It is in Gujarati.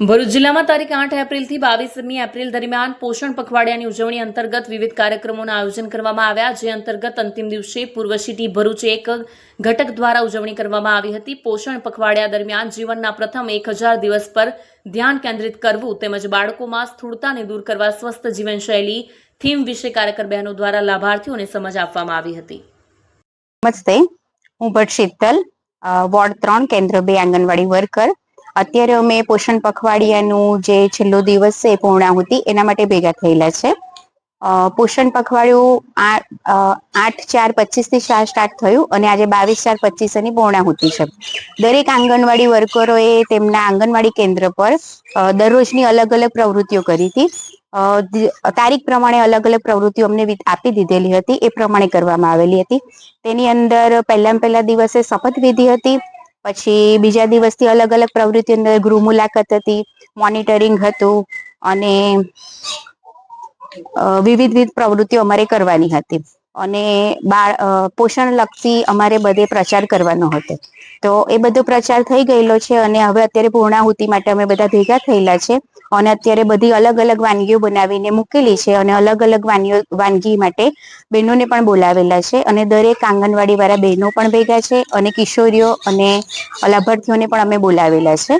ભરૂચ જિલ્લામાં તારીખ આઠ એપ્રિલથી બાવીસમી એપ્રિલ દરમિયાન પોષણ પખવાડિયાની ઉજવણી અંતર્ગત વિવિધ કાર્યક્રમોના આયોજન કરવામાં આવ્યા, જે અંતર્ગત અંતિમ દિવસે પૂર્વ સિટી ભરૂચ એક ઘટક દ્વારા ઉજવણી કરવામાં આવી હતી. પોષણ પખવાડિયા દરમિયાન જીવનના પ્રથમ એક હજાર દિવસ પર ધ્યાન કેન્દ્રિત કરવું તેમજ બાળકોમાં સ્થૂળતાને દૂર કરવા સ્વસ્થ જીવનશૈલી થીમ વિશે કાર્યકર બહેનો દ્વારા લાભાર્થીઓને સમજ આપવામાં આવી હતી. નમસ્તે. હું ભટ્ટ વોર્ડ ત્રણ, કેન્દ્ર બે, આંગણવાડી વર્કર. અત્યારે અમે પોષણ પખવાડિયાનું જે છેલ્લો દિવસ છે પૂર્ણાહુતિ, એના માટે ભેગા થયેલા છે. પોષણ પખવાડિયું આઠ ચાર પચીસથી સ્ટાર્ટ થયું અને આજે બાવીસ ચાર પચીસની પૂર્ણાહુતિ છે. દરેક આંગણવાડી વર્કરોએ તેમના આંગણવાડી કેન્દ્ર પર દરરોજની અલગ અલગ પ્રવૃત્તિઓ કરી હતી. તારીખ પ્રમાણે અલગ અલગ પ્રવૃત્તિઓ અમને આપી દીધેલી હતી. એ પ્રમાણે કરવામાં આવેલી હતી. તેની અંદર પહેલા પહેલા દિવસે શપથવિધિ હતી. પછી બીજા દિવસથી અલગ અલગ પ્રવૃત્તિ અંદર ગૃહ મુલાકાત હતી મોનિટરિંગ હતું અને વિવિધ વિવિધ પ્રવૃત્તિઓ અમારે કરવાની હતી. અને બાળ પોષણ લક્ષી અમારે બધે પ્રચાર કરવાનો હતો. તો એ બધો પ્રચાર થઈ ગયેલો છે અને હવે અત્યારે પૂર્ણાહુતિ માટે અમે બધા ભેગા થયેલા છે અને અત્યારે બધી અલગ અલગ વાનગીઓ બનાવીને મૂકેલી છે અને અલગ અલગ વાનગીઓ વાનગી માટે બહેનોને પણ બોલાવેલા છે અને દરેક આંગણવાડી વાળા બહેનો પણ ભેગા છે અને કિશોરીઓ અને લાભાર્થીઓને પણ અમે બોલાવેલા છે.